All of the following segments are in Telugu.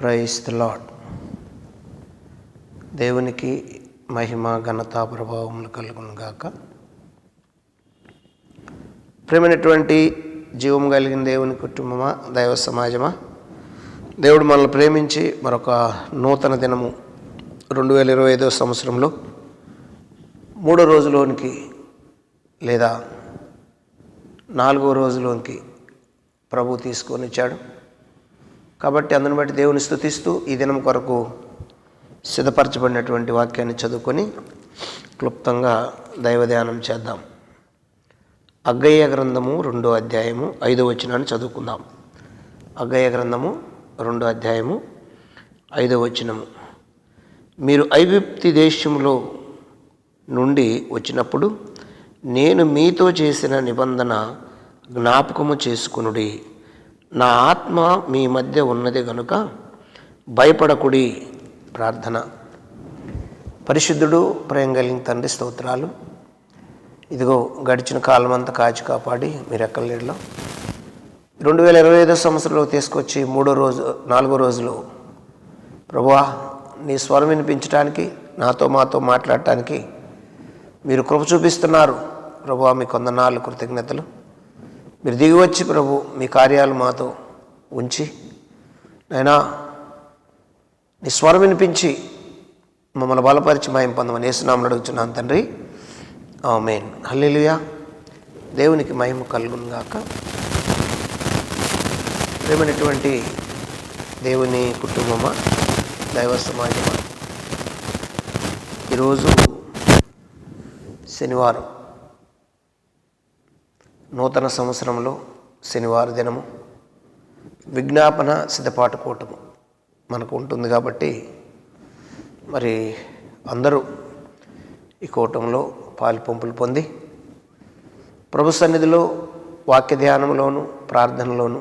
ప్రైస్ లాడ్ దేవునికి మహిమ ఘనత ప్రభావములు కలుగును గాక. ప్రేమైనటువంటి జీవం కలిగిన దేవుని కుటుంబమా దైవ సమాజమా? దేవుడు మనల్ని ప్రేమించి మరొక నూతన దినము రెండు వేల ఇరవై ఐదో సంవత్సరంలో మూడో రోజులోనికి లేదా నాలుగో రోజులోనికి ప్రభు తీసుకొని ఇచ్చాడు కాబట్టి అందును బట్టి దేవుని స్థుతిస్తూ ఈ దినం కొరకు సిద్ధపరచబడినటువంటి వాక్యాన్ని చదువుకొని క్లుప్తంగా దైవ ధ్యానం చేద్దాం. అగ్గయ్య గ్రంథము రెండో అధ్యాయము ఐదో వచనాన్ని చదువుకుందాం. అగ్గయ్య గ్రంథము రెండో అధ్యాయము ఐదో వచనము. మీరు ఐవిప్తి దేశంలో నుండి వచ్చినప్పుడు నేను మీతో చేసిన నిబంధన జ్ఞాపకము చేసుకునుడి. నా ఆత్మ మీ మధ్య ఉన్నది గనుక భయపడకుడి ప్రార్థన. పరిశుద్ధుడు ప్రేమ కలిగిన తండ్రి స్తోత్రాలు. ఇదిగో గడిచిన కాలం అంతా కాచి కాపాడి మీరు ఎక్కలేడులో రెండు వేల ఇరవై ఐదో సంవత్సరంలో తీసుకొచ్చి మూడో రోజు నాలుగో రోజులో ప్రభువా నీ స్వరం వినిపించడానికి నాతో మాతో మాట్లాడటానికి మీరు కృప చూపిస్తున్నారు. ప్రభువా మీ కొందనాలు కృతజ్ఞతలు. మీరు దిగి వచ్చి ప్రభు మీ కార్యాలు మాతో ఉంచి నైనా నీ స్వరం వినిపించి మమ్మల్ని బలపరిచి మాయం పొందమని వేసునామని అడుగుతున్నాను తండ్రి. ఆమెన్. హల్లెలూయా. దేవునికి మహిమ కలుగునుగాక. ప్రేమైనటువంటి దేవుని కుటుంబమా దైవ సమాజమా ఈరోజు శనివారం. నూతన సంవత్సరంలో శనివారం దినము విజ్ఞాపన సిద్ధపాటు కూటము మనకు ఉంటుంది కాబట్టి మరి అందరూ ఈ కూటంలో పాలు పంపులు పొంది ప్రభు సన్నిధిలో వాక్య ధ్యానంలోను ప్రార్థనలోను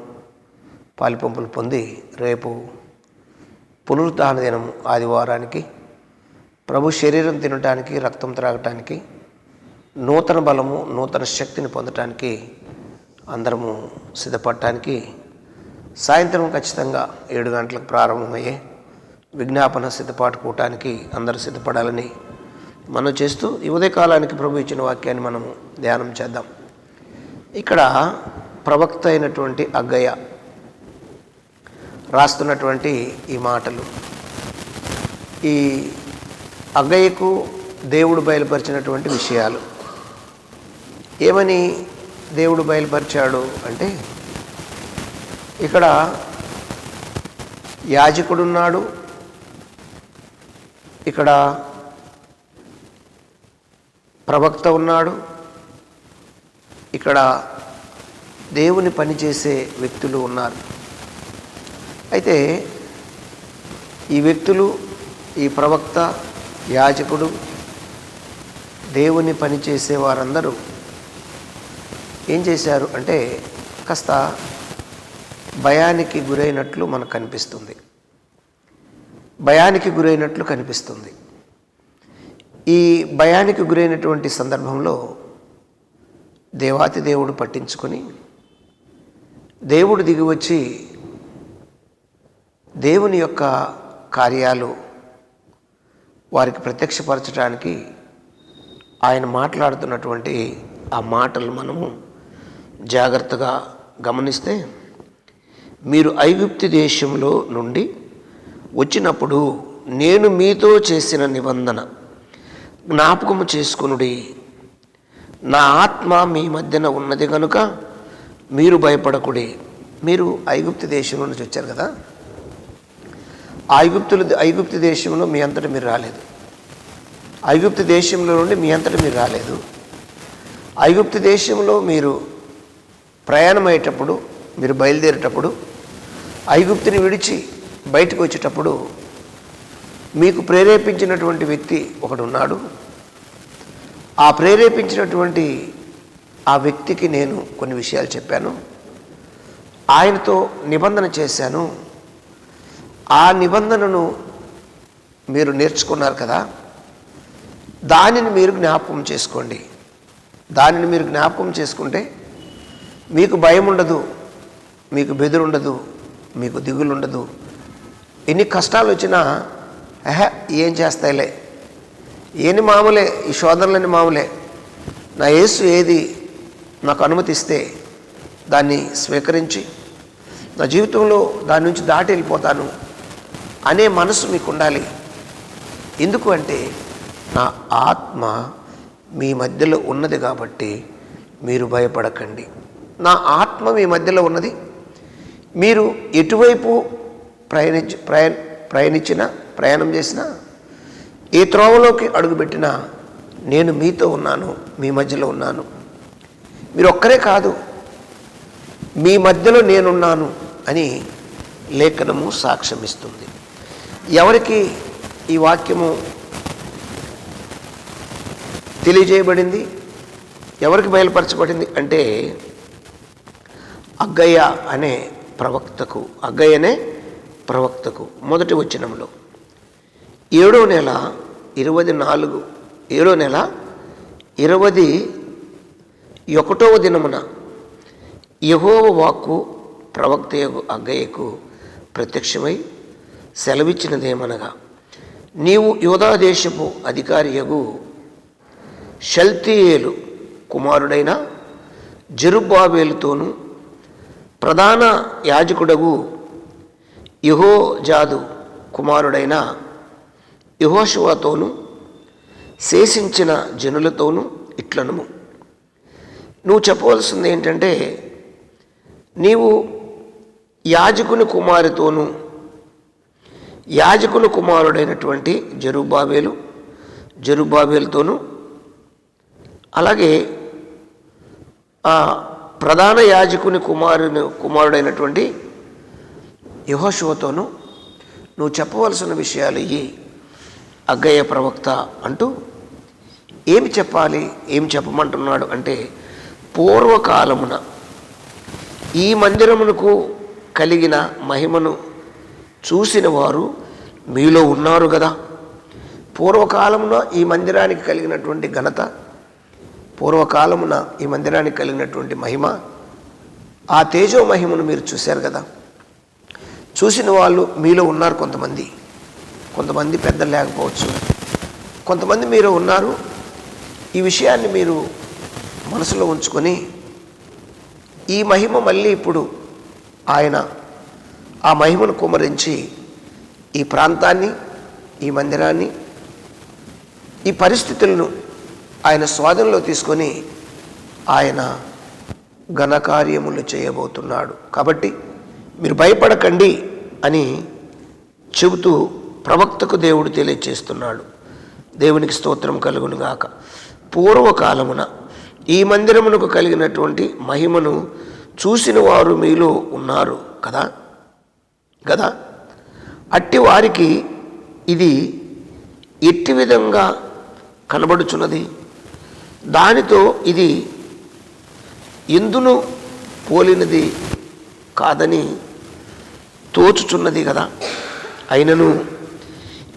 పాలిపంపులు పొంది రేపు పునరుద్ధాన దినం ఆదివారానికి ప్రభు శరీరం తినటానికి రక్తం త్రాగటానికి నూతన బలము నూతన శక్తిని పొందటానికి అందరము సిద్ధపడటానికి సాయంత్రం ఖచ్చితంగా ఏడు గంటలకు ప్రారంభమయ్యే విజ్ఞాపన సిద్ధపాటు కూటానికి అందరూ సిద్ధపడాలని మనం చేస్తూ ఈ ఉదయకాలానికి ప్రభు ఇచ్చిన వాక్యాన్ని మనము ధ్యానం చేద్దాం. ఇక్కడ ప్రవక్త అయినటువంటి అగ్గయ్య రాస్తున్నటువంటి ఈ మాటలు. ఈ అగ్గయ్యకు దేవుడు బయలుపరిచినటువంటి విషయాలు. ఏమని దేవుడు బయలుపరిచాడు అంటే ఇక్కడ యాజకుడున్నాడు ఇక్కడ ప్రవక్త ఉన్నాడు ఇక్కడ దేవుని పనిచేసే వ్యక్తులు ఉన్నారు. అయితే ఈ వ్యక్తులు ఈ ప్రవక్త యాజకుడు దేవుని పనిచేసే వారందరూ ఏం చేశారు అంటే కాస్త భయానికి గురైనట్లు మనకు కనిపిస్తుంది. భయానికి గురైనట్లు కనిపిస్తుంది. ఈ భయానికి గురైనటువంటి సందర్భంలో దేవాతి దేవుడు పట్టించుకొని దేవుడు దిగి వచ్చి దేవుని యొక్క కార్యాలు వారికి ప్రత్యక్షపరచడానికి ఆయన మాట్లాడుతున్నటువంటి ఆ మాటలు మనము జాగ్రత్తగా గమనిస్తే మీరు ఐగుప్తి దేశంలో నుండి వచ్చినప్పుడు నేను మీతో చేసిన నిబంధన జ్ఞాపకము చేసుకునుడి. నా ఆత్మ మీ మధ్యన ఉన్నది కనుక మీరు భయపడకుడి. మీరు ఐగుప్తి దేశం నుంచి వచ్చారు కదా? ఐగుప్తులు ఐగుప్తి దేశంలో మీ అంతటి మీరు రాలేదు. ఐగుప్తి దేశంలో నుండి మీ అంతటి మీరు రాలేదు. ఐగుప్తి దేశంలో మీరు ప్రయాణమయ్యేటప్పుడు మీరు బయలుదేరేటప్పుడు ఐగుప్తిని విడిచి బయటకు వచ్చేటప్పుడు మీకు ప్రేరేపించినటువంటి వ్యక్తి ఒకడున్నాడు ఆ ప్రేరేపించినటువంటి ఆ వ్యక్తికి నేను కొన్ని విషయాలు చెప్పాను. ఆయనతో నిబంధన చేశాను. ఆ నిబంధనను మీరు నేర్చుకున్నారు కదా దానిని మీరు జ్ఞాపకం చేసుకోండి. దానిని మీరు జ్ఞాపకం చేసుకుంటే మీకు భయం ఉండదు మీకు బెదురుండదు మీకు దిగులుండదు ఎన్ని కష్టాలు వచ్చినా ఎహ ఏం చేస్తాయిలే? ఏని మామూలే ఈ శోధనలని మామూలే. నా యేసు ఏది నాకు అనుమతిస్తే దాన్ని స్వీకరించి నా జీవితంలో దాని నుంచి దాటి వెళ్ళిపోతాను అనే మనసు మీకు ఉండాలి ఎందుకు అంటే నా ఆత్మ మీ మధ్యలో ఉన్నది కాబట్టి మీరు భయపడకండి. నా ఆత్మ మీ మధ్యలో ఉన్నది. మీరు ఎటువైపు ప్రయాణించి ప్రయాణ ప్రయాణించినా ప్రయాణం చేసినా ఏ త్రోవలోకి అడుగుపెట్టినా నేను మీతో ఉన్నాను మీ మధ్యలో ఉన్నాను. మీరు ఒక్కరే కాదు మీ మధ్యలో నేనున్నాను అని లేఖనము సాక్ష్యమిస్తుంది. ఎవరికి ఈ వాక్యము తెలియజేయబడింది? ఎవరికి బయలుపరచబడింది? అంటే అగ్గయ్య అనే ప్రవక్తకు అగ్గయ్యనే ప్రవక్తకు మొదటి వచనంలో ఏడో నెల ఇరవై నాలుగు ఏడో నెల ఇరవై ఒకటవ దినమున యహోవ వాక్కు ప్రవక్త అగ్గయ్యకు ప్రత్యక్షమై సెలవిచ్చినదేమనగా నీవు యోధాదేశపు అధికారి యగు కుమారుడైన జరుబాబేలుతోనూ ప్రధాన యాజకుడగు యహోజాదు కుమారుడైన యహోశువతోనూ శేషించిన జనులతోనూ ఇట్లను నువ్వు చెప్పవలసింది ఏంటంటే నీవు యాజకుని కుమారుతోనూ యాజకుని కుమారుడైనటువంటి జరుబాబేలు జరుబాబేలతోనూ అలాగే ఆ ప్రధాన యాజకుని కుమారుని కుమారుడైనటువంటి యహోశువతోనూ నువ్వు చెప్పవలసిన విషయాలు ఇవి అగ్గయ్య ప్రవక్త అంటూ ఏమి చెప్పాలి? ఏమి చెప్పమంటున్నాడు? అంటే పూర్వకాలమున ఈ మందిరమునకు కలిగిన మహిమను చూసిన వారు మీలో ఉన్నారు కదా. పూర్వకాలమున ఈ మందిరానికి కలిగినటువంటి ఘనత పూర్వకాలమున ఈ మందిరానికి కలిగినటువంటి మహిమ ఆ తేజో మహిమను మీరు చూశారు కదా. చూసిన వాళ్ళు మీలో ఉన్నారు కొంతమంది. కొంతమంది పెద్దలు లేకపోవచ్చు. కొంతమంది మీరు ఉన్నారు. ఈ విషయాన్ని మీరు మనసులో ఉంచుకొని ఈ మహిమ మళ్ళీ ఇప్పుడు ఆయన ఆ మహిమను కుమరించి ఈ ప్రాంతాన్ని ఈ మందిరాన్ని ఈ పరిస్థితులను ఆయన స్వాధీనంలో తీసుకొని ఆయన ఘనకార్యములు చేయబోతున్నాడు. కాబట్టి మీరు భయపడకండి అని చెబుతూ ప్రవక్తకు దేవుడు తెలియచేస్తున్నాడు. దేవునికి స్తోత్రం కలుగునుగాక. పూర్వకాలమున ఈ మందిరమునకు కలిగినటువంటి మహిమను చూసిన వారు మీలో ఉన్నారు కదా? కదా? అట్టి వారికి ఇది ఎట్టి విధంగా కనబడుచున్నది? దానితో ఇది ఎందును పోలినది కాదని తోచుచున్నది కదా. అయినను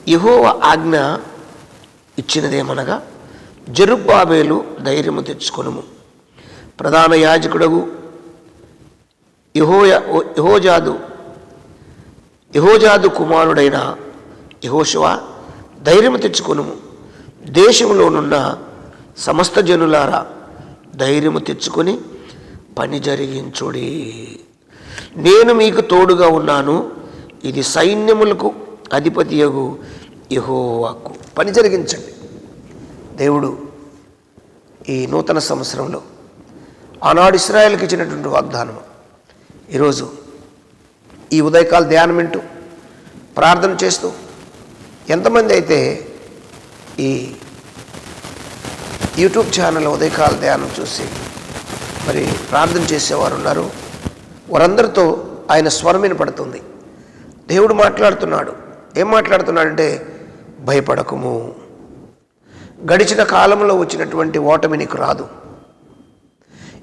యహోవ ఆజ్ఞ ఇచ్చినదేమనగా జరుబ్బాబేలు ధైర్యము తెచ్చుకొనుము. ప్రధాన యాజకుడగు యహోయ యహోజాదు యహోజాదు కుమారుడైన యహోశివ ధైర్యము తెచ్చుకొనుము. దేశంలోనున్న సమస్త జనులారా ధైర్యము తెచ్చుకొని పని జరిగించుడి. నేను మీకు తోడుగా ఉన్నాను. ఇది సైన్యములకు అధిపతియగు యహోవాకు. పని జరిగించండి. దేవుడు ఈ నూతన సంవత్సరంలో ఆనాడు ఇస్రాయల్కి ఇచ్చినటువంటి వాగ్దానం. ఈరోజు ఈ ఉదయకాల ధ్యానం వింటూ ప్రార్థన చేస్తూ ఎంతమంది అయితే ఈ యూట్యూబ్ ఛానల్ ఉదయకాల ధ్యానం చూసి మరి ప్రార్థన చేసేవారు ఉన్నారు. వారందరితో ఆయన స్వరం వినపడుతుంది. దేవుడు మాట్లాడుతున్నాడు. ఏం మాట్లాడుతున్నాడంటే భయపడకము. గడిచిన కాలంలో వచ్చినటువంటి ఓటమి నీకు రాదు.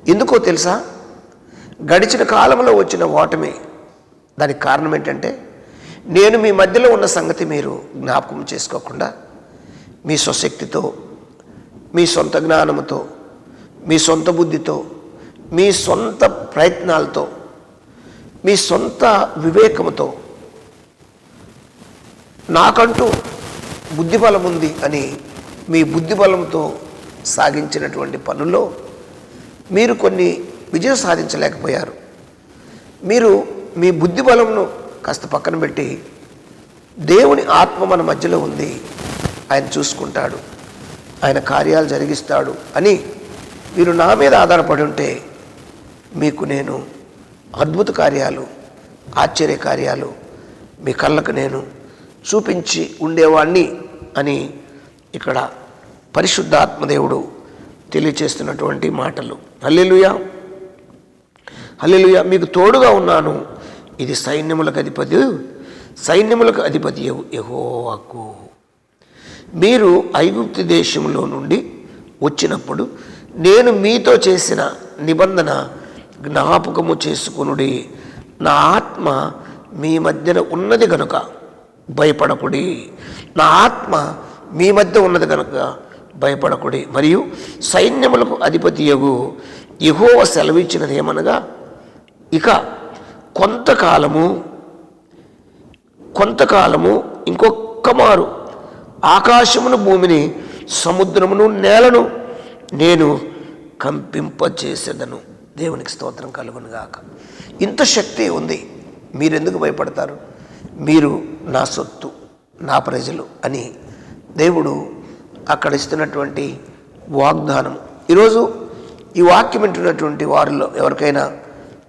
ఎందుకో తెలుసా? గడిచిన కాలంలో వచ్చిన ఓటమి దానికి కారణం ఏంటంటే నేను మీ మధ్యలో ఉన్న సంగతి మీరు జ్ఞాపకం చేసుకోకుండా మీ స్వశక్తితో మీ సొంత జ్ఞానంతో మీ సొంత బుద్ధితో మీ సొంత ప్రయత్నాలతో మీ సొంత వివేకముతో నాకంటూ బుద్ధిబలం ఉంది అని మీ బుద్ధిబలంతో సాగించినటువంటి పనుల్లో మీరు కొన్ని విజయం సాధించలేకపోయారు. మీరు మీ బుద్ధిబలంను కాస్త పక్కన పెట్టి దేవుని ఆత్మ మన మధ్యలో ఉంది ఆయన చూసుకుంటాడు. ఆయన కార్యాలు జరిగిస్తాడు అని మీరు నా మీద ఆధారపడి ఉంటే మీకు నేను అద్భుత కార్యాలు ఆశ్చర్య కార్యాలు మీ కళ్ళకు నేను చూపించి ఉండేవాణ్ణి అని ఇక్కడ పరిశుద్ధాత్మదేవుడు తెలియచేస్తున్నటువంటి మాటలు. హల్లెలుయా. హల్లెలుయా. మీకు తోడుగా ఉన్నాను. ఇది సైన్యములకు అధిపతి సైన్యములకు అధిపతి యహోవాకు. మీరు ఐగుప్తు దేశంలో నుండి వచ్చినప్పుడు నేను మీతో చేసిన నిబంధన జ్ఞాపకము చేసుకునుడి. నా ఆత్మ మీ మధ్యన ఉన్నది గనుక భయపడకుడి. నా ఆత్మ మీ మధ్య ఉన్నది కనుక భయపడకుడి. మరియు సైన్యములకు అధిపతి యగు. యహోవ సెలవిచ్చినది ఏమనగా ఇక కొంతకాలము కొంతకాలము ఇంకొక్క మారు ఆకాశమును భూమిని సముద్రమును నేలను నేను కంపింపచేసేదను. దేవునికి స్తోత్రం కలుగునుగాక. ఇంత శక్తి ఉంది. మీరెందుకు భయపడతారు? మీరు నా సొత్తు నా ప్రజలు అని దేవుడు అక్కడ ఇస్తున్నటువంటి వాగ్దానం. ఈరోజు ఈ వాక్యం వింటున్నటువంటి వారిలో ఎవరికైనా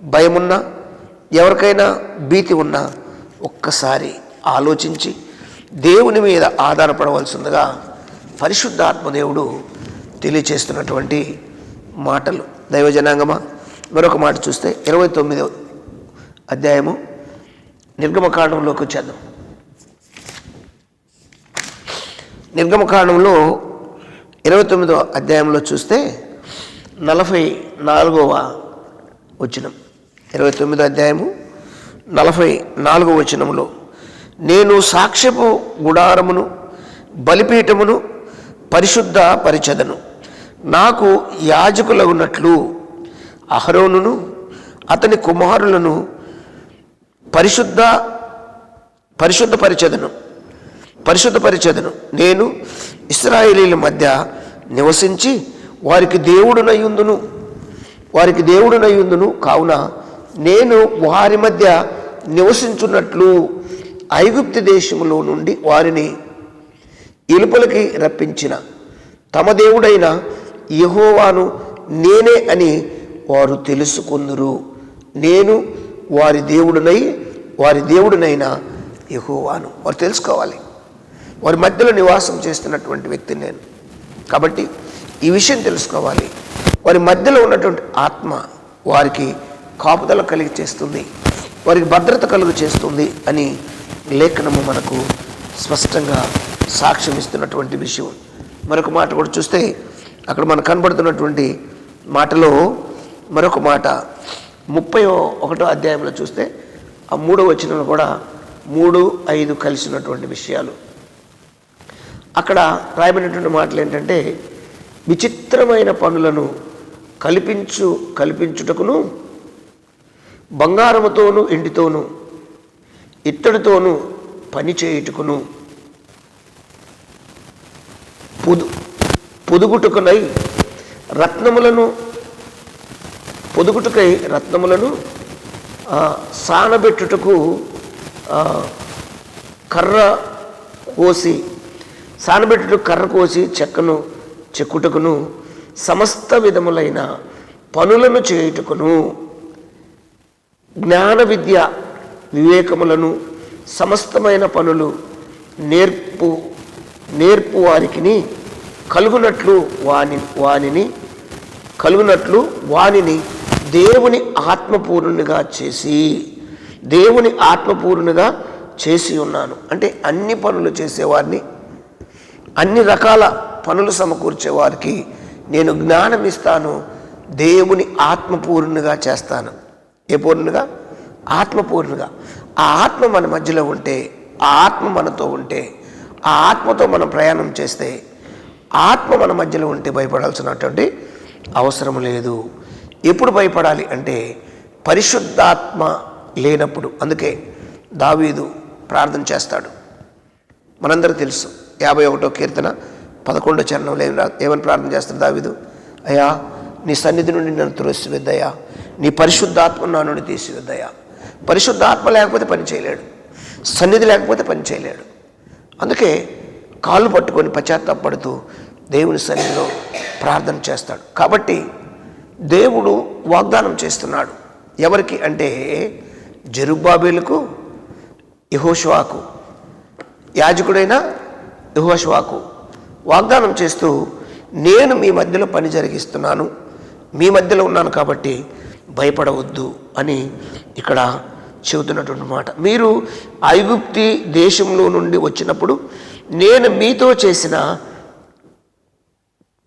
భయమున్నా ఎవరికైనా భీతి ఉన్నా ఒక్కసారి ఆలోచించి దేవుని మీద ఆధారపడవలసిందిగా పరిశుద్ధాత్మదేవుడు తెలియచేస్తున్నటువంటి మాటలు. దైవజనాంగమా? మరొక మాట చూస్తే ఇరవై తొమ్మిదవ అధ్యాయము నిర్గమకాండంలోకి వచ్చేద్దాం. నిర్గమకాండంలో ఇరవై తొమ్మిదో అధ్యాయంలో చూస్తే నలభై నాలుగవ వచనం. ఇరవై తొమ్మిదో అధ్యాయము నలభై నాలుగవ వచనంలో నేను సాక్ష్యపు గుడారమును బలిపీఠమును పరిశుద్ధ పరిచదను. నాకు యాజకులగున్నట్లు అహరోనును అతని కుమారులను పరిశుద్ధ పరిశుద్ధపరిచదను పరిశుద్ధపరిచదను నేను ఇస్రాయేలీల మధ్య నివసించి వారికి దేవుడునయ్యుందును వారికి దేవుడునయ్యుందును కావున నేను వారి మధ్య నివసించున్నట్లు ఐగుప్తి దేశములో నుండి వారిని ఇలుపలకి రప్పించిన. తమ దేవుడైన యహోవాను నేనే అని వారు తెలుసుకుందురు. నేను వారి దేవుడునై వారి దేవుడినైన యహోవాను. వారు తెలుసుకోవాలి. వారి మధ్యలో నివాసం చేస్తున్నటువంటి వ్యక్తిని నేను. కాబట్టి ఈ విషయం తెలుసుకోవాలి. వారి మధ్యలో ఉన్నటువంటి ఆత్మ వారికి కాపుదల కలిగి చేస్తుంది. వారికి భద్రత కలుగు చేస్తుంది అని లేఖనము మనకు స్పష్టంగా సాక్ష్యం ఇస్తున్నటువంటి విషయం. మరొక మాట కూడా చూస్తే అక్కడ మనకు కనబడుతున్నటువంటి మాటలో మరొక మాట. ముప్పై ఒకటో అధ్యాయంలో చూస్తే ఆ మూడో వచనంలో కూడా మూడు ఐదు కలిసినటువంటి విషయాలు. అక్కడ రాయబడినటువంటి మాటలు ఏంటంటే విచిత్రమైన పనులను కల్పించు కల్పించుటకును బంగారముతోనూ ఎండితోనూ ఇత్తడితోను పని చేయుటకును పొదు పొదుగుటకునై రత్నములను పొదుగుటకై రత్నములను సానబెట్టుటకు కర్ర కోసి సానబెట్టుటకు కర్ర కోసి చెక్కను చెక్కుటకును సమస్త విధములైన పనులను చేయుటకును జ్ఞాన విద్య వివేకములను సమస్తమైన పనులు నేర్పు నేర్పు వారికిని కలుగునట్లు వాని వానిని కలుగునట్లు వానిని దేవుని ఆత్మపూర్ణునిగా చేసి దేవుని ఆత్మపూర్ణునిగా చేసి ఉన్నాను. అంటే అన్ని పనులు చేసేవారిని అన్ని రకాల పనులు సమకూర్చే వారికి నేను జ్ఞానం ఇస్తాను దేవుని ఆత్మపూర్ణునిగా చేస్తాను. ఏ పూర్ణునిగా? ఆత్మపూర్ణుగా ఆ ఆత్మ మన మధ్యలో ఉంటే ఆ ఆత్మ మనతో ఉంటే ఆ ఆత్మతో మనం ప్రయాణం చేస్తే ఆత్మ మన మధ్యలో ఉంటే భయపడాల్సినటువంటి అవసరం లేదు. ఎప్పుడు భయపడాలి అంటే పరిశుద్ధాత్మ లేనప్పుడు. అందుకే దావీదు ప్రార్థన చేస్తాడు. మనందరూ తెలుసు యాభై ఒకటో కీర్తన పదకొండో చరణంలో ఏం ఏమని ప్రార్థన చేస్తాడు దావీదు? అయ్యా నీ సన్నిధి నుండి నన్ను తులసివద్దయ్యా నీ పరిశుద్ధాత్మ నా నుండి తీసివద్దయ్యా. పరిశుద్ధాత్మ లేకపోతే పని చేయలేడు. సన్నిధి లేకపోతే పని చేయలేడు. అందుకే కాళ్ళు పట్టుకొని పశ్చాత్తాపడుతూ దేవుని సన్నిధిలో ప్రార్థన చేస్తాడు. కాబట్టి దేవుడు వాగ్దానం చేస్తున్నాడు. ఎవరికి అంటే జరుబాబేలకు యహోషువాకు యాజకుడైన యహోషువాకు వాగ్దానం చేస్తూ నేను మీ మధ్యలో పని జరిగిస్తున్నాను. మీ మధ్యలో ఉన్నాను కాబట్టి భయపడవద్దు అని ఇక్కడ చెబుతున్నటువంటి మాట. మీరు ఐగుప్తి దేశంలో నుండి వచ్చినప్పుడు నేను మీతో చేసిన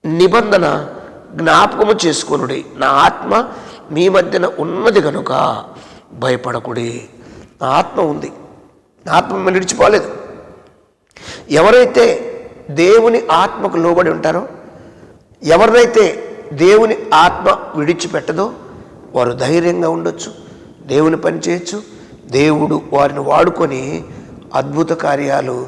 నిబంధన జ్ఞాపకము చేసుకొనుడి. నా ఆత్మ మీ మధ్యన ఉన్నది కనుక భయపడకుడి. నా ఆత్మ ఉంది. నా ఆత్మ నిడిచిపోలేదు ఎవరైతే దేవుని ఆత్మకు లోబడి ఉంటారో ఎవరినైతే దేవుని ఆత్మ విడిచిపెట్టదో వారు ధైర్యంగా ఉండొచ్చు దేవుని పని చేయొచ్చు దేవుడు వారిని వాడుకొని అద్భుత కార్యాలు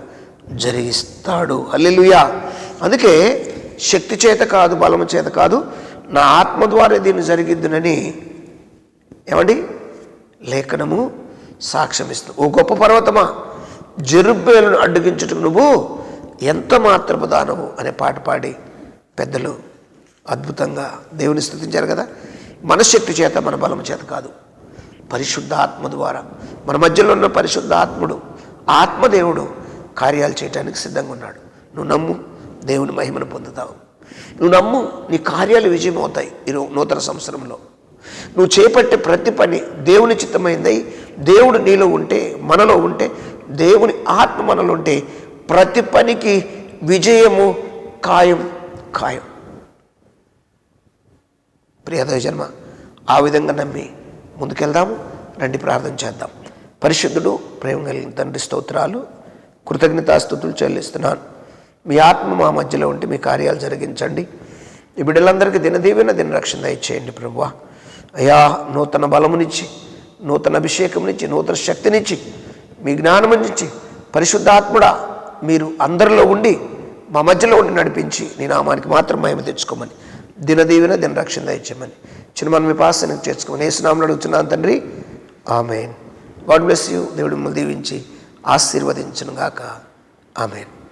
జరిగిస్తాడు. హల్లెలూయా. అందుకే శక్తి చేత కాదు బలము చేత కాదు నా ఆత్మ ద్వారా దీన్ని జరిగిద్దునని ఏమండి? లేఖనము సాక్ష్యమిస్తుంది. ఓ గొప్ప పర్వతమా జరుబ్బేలను అడ్డగించుటకు నువ్వు ఎంత మాత్రపు దానవు? అనే పాట పాడి పెద్దలు అద్భుతంగా దేవుని స్థుతించారు కదా. మనశ్శక్తి చేత మన బలం చేత కాదు. పరిశుద్ధాత్మ ద్వారా. మన మధ్యలో ఉన్న పరిశుద్ధాత్ముడు ఆత్మదేవుడు కార్యాలు చేయడానికి సిద్ధంగా ఉన్నాడు. నువ్వు నమ్ము దేవుని మహిమను పొందుతావు. నువ్వు నమ్ము నీ కార్యాలు విజయమవుతాయి ఈ నూతన సంవత్సరంలో. నువ్వు చేపట్టే ప్రతి పని దేవుని చిత్తమైందై దేవుడు నీలో ఉంటే మనలో ఉంటే దేవుని ఆత్మ మనలో ఉంటే ప్రతి పనికి విజయము ఖాయం ఖాయం. ప్రియదయజన్మ ఆ విధంగా నమ్మి ముందుకెళ్దాము. రండి ప్రార్థన చేద్దాం. పరిశుద్ధుడు ప్రేమ కలిగిన తండ్రి స్తోత్రాలు కృతజ్ఞతాస్థుతులు చెల్లిస్తున్నాను. మీ ఆత్మ మా మధ్యలో ఉంటే మీ కార్యాలు జరిగించండి. ఈ బిడ్డలందరికీ దినదీవెన దిన రక్షణ దయచేయండి ప్రభువా. అయ్యా నూతన బలమునిచ్చి నూతన అభిషేకమునిచ్చి నూతన శక్తినిచ్చి మీ జ్ఞానమునిచ్చి పరిశుద్ధాత్ముడా మీరు అందరిలో ఉండి మా మధ్యలో ఉండి నడిపించి నీ నామానికి మాత్రం మహిమ తెచ్చుకోమని దినదీవిన దిన రక్షణ దయచేయమని. చిన్న మనం మీ పాసనకు చేర్చుకోమని ఏసునామలు అడుగుతున్నాను తండ్రి. ఆమెన్. God bless you. దేవుడు మిమ్మల్ని దీవించి ఆశీర్వదించను గాక. ఆమెన్.